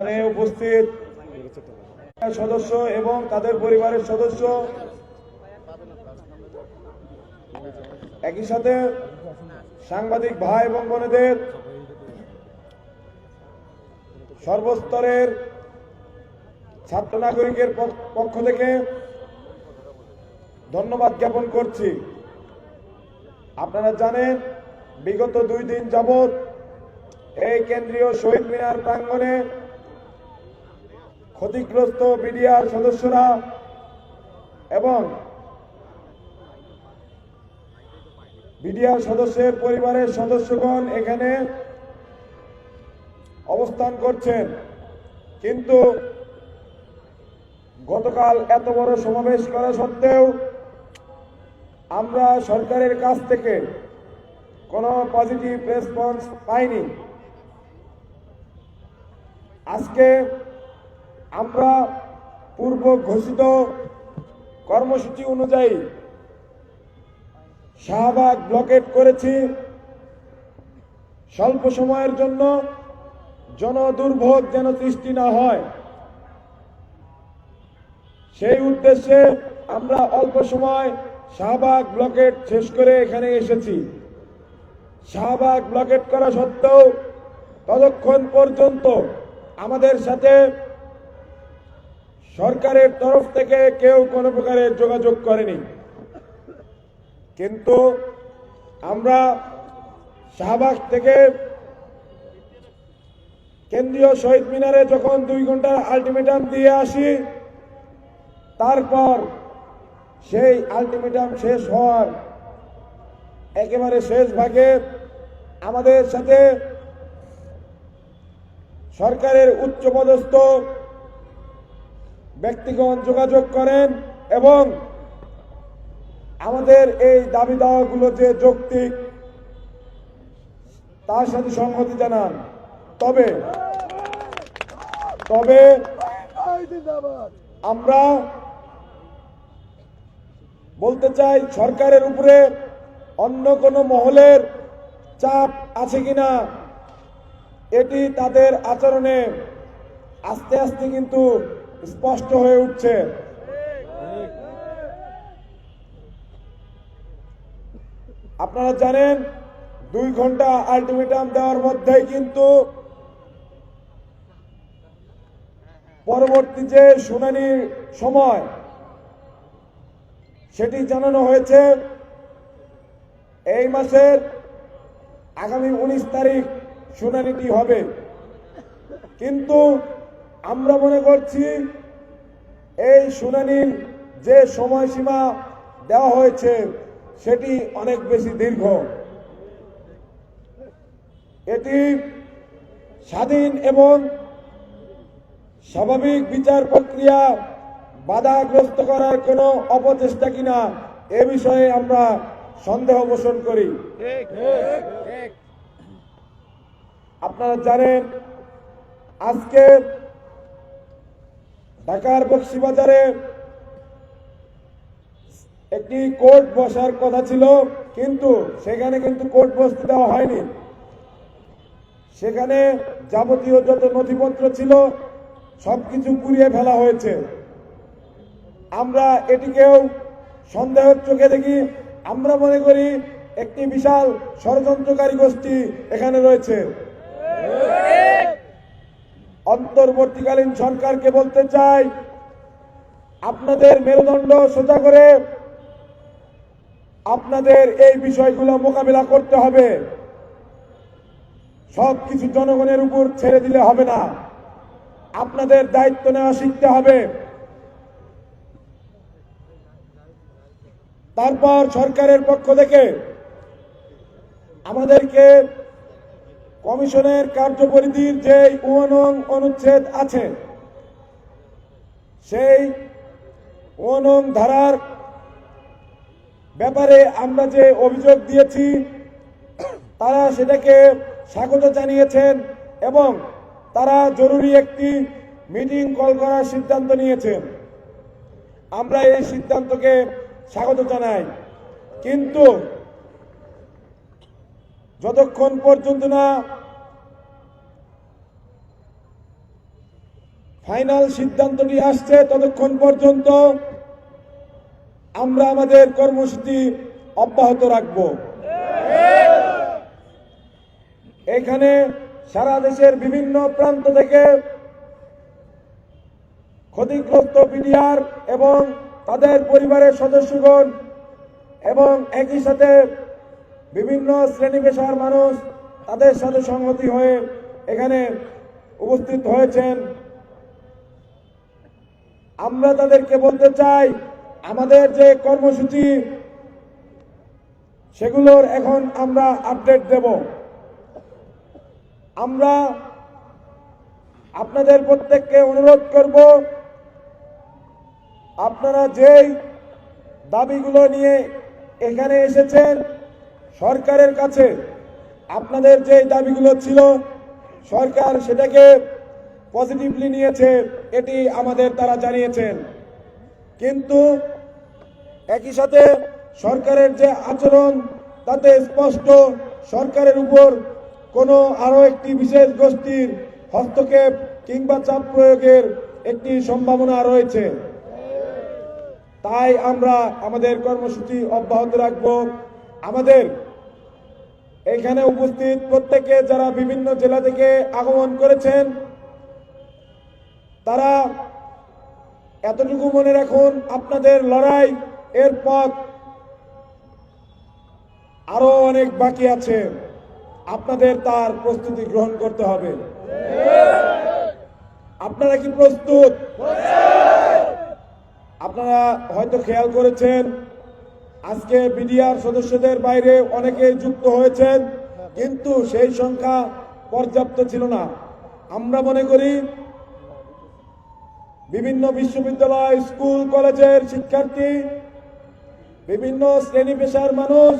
এখানে উপস্থিত সদস্য এবং তাদের পরিবারের সদস্য। একই সাথে সাংবাদিক ভাই এবং বোনেদের সর্বস্তরের ছাত্র নাগরিকের পক- পক্ষ থেকে ধন্যবাদ জ্ঞাপন করছি। আপনারা জানেন, বিগত দুই দিন যাবত এই কেন্দ্রীয় শহীদ মিনার প্রাঙ্গণে ক্ষতিগ্রস্ত বিডিআর সদস্যরা এবং বিডিআর সদস্যের পরিবারের সদস্যগণ এখানে অবস্থান করছেন। কিন্তু গতকাল এত বড় সমাবেশ করা সত্ত্বেও আমরা সরকারের কাছ থেকে কোনো পজিটিভ রেসপন্স পাইনি। আজকে আমরা পূর্ব ঘোষিত কর্মসূচি অনুযায়ী শাহবাগ ব্লকেট করেছি। স্বল্প সময়ের জন্য জনদুর্ভোগ যেন সৃষ্টি না হয়। সেই উদ্দেশ্যে আমরা অল্প সময় শাহবাগ ব্লকেট শেষ করে এখানে এসেছি। শাহবাগ ব্লকেট করা সত্ত্বেও ততক্ষণ পর্যন্ত আমাদের সাথে সরকারের তরফ থেকে কেউ কোনো প্রকারের যোগাযোগ করেনি। কিন্তু আমরা শাহবাগ থেকে কেন্দ্রীয় শহীদ মিনারে যখন দুই ঘণ্টার আলটিমেটাম দিয়ে আসি, তারপর সেই আলটিমেটাম শেষ হওয়ার একেবারে শেষ ভাগে আমাদের সাথে সরকারের উচ্চপদস্থ ব্যক্তিগণ যোগাযোগ করেন এবং আমাদের এই দাবি দাওয়াগুলো যে যৌক্তিক, তার সাথে সংহতি জানান। তবে তবে আমরা বলতে চাই, সরকারের উপরে অন্য কোনো মহলের চাপ আছে কিনা, এটি তাদের আচরণে আস্তে আস্তে কিন্তু স্পষ্ট হয়ে উঠছে। আপনারা জানেন, দুই ঘণ্টা আলটিমেটাম দেওয়ার মধ্যেই কিন্তু পরবর্তী যে শুনানির সময়, সেটি জানানো হয়েছে, এই মাসের আগামী উনিশ তারিখ শুনানিটি হবে। কিন্তু আমরা মনে করছি এই শুনানির যে সময়সীমা দেওয়া হয়েছে, সেটি অনেক বেশি দীর্ঘ। এটি স্বাধীন এবং স্বাভাবিক বিচার প্রক্রিয়া বাধাগ্রস্ত করার কোনো অপচেষ্টা কিনা, এ বিষয়ে আমরা সন্দেহ পোষণ করি। আপনারা জানেন, আজকে ঢাকার বক্সিবাজারে একটি কোর্ট বসার কথা ছিল, কিন্তু সেখানে কিন্তু কোর্ট বসতে দেওয়া হয়নি। সেখানে যাবতীয় যত নথিপত্র ছিল, সবকিছু পুড়িয়ে ফেলা হয়েছে। আমরা এটিকেও সন্দেহের চোখে দেখি। আমরা মনে করি একটি বিশাল ষড়যন্ত্রকারী গোষ্ঠী এখানে রয়েছে। অন্তর্বর্তীকালীন সরকারকে বলতে চাই, আপনাদের মেরুদণ্ড সোজা করে আপনাদের এই বিষয়গুলো মোকাবিলা করতে হবে। সব কিছু জনগণের উপর ছেড়ে দিলে হবে না। আপনাদের দায়িত্ব নেওয়া শিখতে হবে। তারপর সরকারের পক্ষ থেকে আমাদেরকে কমিশনের কার্যপরিধির যে উনং অনুচ্ছেদ আছে, সেই উনং ধারার ব্যাপারে আমরা যে অভিযোগ দিয়েছি, তারা সেটাকে স্বাগত জানিয়েছেন এবং তারা জরুরি একটি মিটিং কল করার সিদ্ধান্ত নিয়েছেন। আমরা এই সিদ্ধান্তকে স্বাগত জানাই। কিন্তু যতক্ষণ পর্যন্ত না ফাইনাল সিদ্ধান্তটি আসছে ততক্ষণ পর্যন্ত আমরা আমাদের কর্মসূচি অব্যাহত রাখব। এখানে সারা দেশের বিভিন্ন প্রান্ত থেকে ক্ষতিগ্রস্ত বিডিআর এবং তাদের পরিবারের সদস্যগণ এবং একই সাথে বিভিন্ন শ্রেণি পেশার মানুষ তাদের সাথে সংহতি হয়ে এখানে উপস্থিত হয়েছেন। আমরা তাদেরকে বলতে চাই, আমাদের যে কর্মসূচি, সেগুলোর এখন আমরা আপডেট দেব। আমরা আপনাদের প্রত্যেককে অনুরোধ করব, আপনারা যেই দাবিগুলো নিয়ে এখানে এসেছেন সরকারের কাছে, আপনাদের যে দাবিগুলো ছিল, সরকার সেটাকে পজিটিভলি নিয়েছে এটি আমাদের তারা জানিয়েছেন। কিন্তু একই সাথে সরকারের যে আচরণ, তাতে স্পষ্ট সরকারের উপর কোনো আরও একটি বিশেষ গোষ্ঠীর হস্তক্ষেপ কিংবা চাপ প্রয়োগের একটি সম্ভাবনা রয়েছে। তাই আমরা আমাদের কর্মসূচি অব্যাহত রাখব। আমাদের এখানে উপস্থিত প্রত্যেকে যারা বিভিন্ন জেলা থেকে আগমন করেছেন তারা এতটুকু মনে রাখুন, আপনাদের লড়াই, এর পথ আরও অনেক বাকি আছে। আপনাদের তার প্রস্তুতি গ্রহণ করতে হবে। আপনারা কি প্রস্তুত? আপনারা হয়তো খেয়াল করেছেন, আজকে বিডিআর সদস্যদের বাইরে অনেকে যুক্ত হয়েছেন, কিন্তু সেই সংখ্যা পর্যাপ্ত ছিল না। আমরা মনে করি বিভিন্ন বিশ্ববিদ্যালয়, স্কুল, কলেজের শিক্ষার্থী, বিভিন্ন শ্রেণি পেশার মানুষ,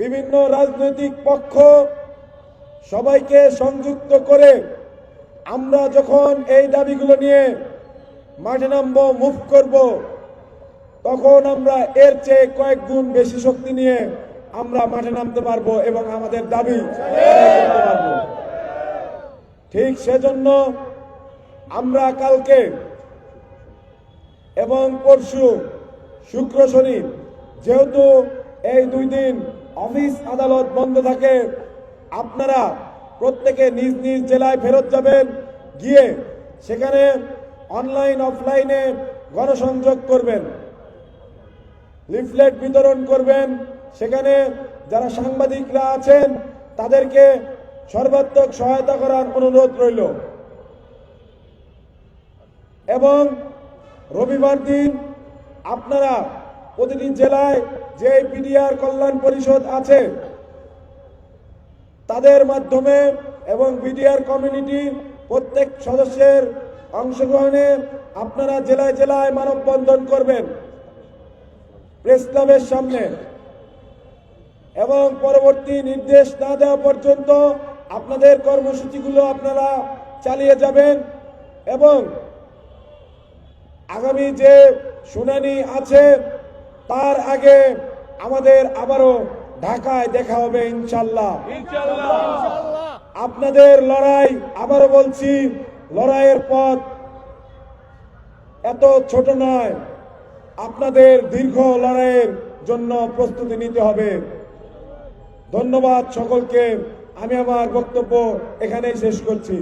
বিভিন্ন রাজনৈতিক পক্ষ সবাইকে সংযুক্ত করে আমরা যখন এই দাবিগুলো নিয়ে মাঠে নামবো, মুভ করব, তখন আমরা এর চেয়ে কয়েক গুণ বেশি শক্তি নিয়ে আমরা মাঠে নামতে পারব এবং আমাদের দাবি ঠিক সেজন্য আমরা কালকে এবং পরশু শুক্র শনি, যেহেতু এই দুই দিন অফিস আদালত বন্ধ থাকে, আপনারা প্রত্যেকে নিজ নিজ জেলায় ফেরত যাবেন, গিয়ে সেখানে অনলাইন অফলাইনে গণসংযোগ করবেন। লিফলেট বিতরণ করবেন। সেখানে যারা সাংবাদিকরা আছেন, তাদেরকে সর্বাত্মক সহায়তা করার অনুরোধ রইল। এবং রবিবার দিন আপনারা প্রতিটি জেলায় যে পিডিআর কল্যাণ পরিষদ আছে, তাদের মাধ্যমে এবং বিডিআর কমিউনিটি প্রত্যেক সদস্যের অংশগ্রহণে আপনারা জেলায় জেলায় মানববন্ধন করবেন প্রেস ক্লাবের সামনে। এবং পরবর্তী নির্দেশ না দেওয়া পর্যন্ত আপনাদের কর্মসূচিগুলো আপনারা চালিয়ে যাবেন এবং আগামী যে শুনানি আছে তার আগে আমাদের আবারও ঢাকায় দেখা হবে ইনশাল্লাহ আপনাদের লড়াই আবারও বলছি লড়াইয়ের পথ এত ছোট নয়। আপনাদের দীর্ঘ লড়াইয়ের জন্য প্রস্তুতি নিতে হবে। ধন্যবাদ সকলকে। আমি আমার বক্তব্য এখানেই শেষ করছি।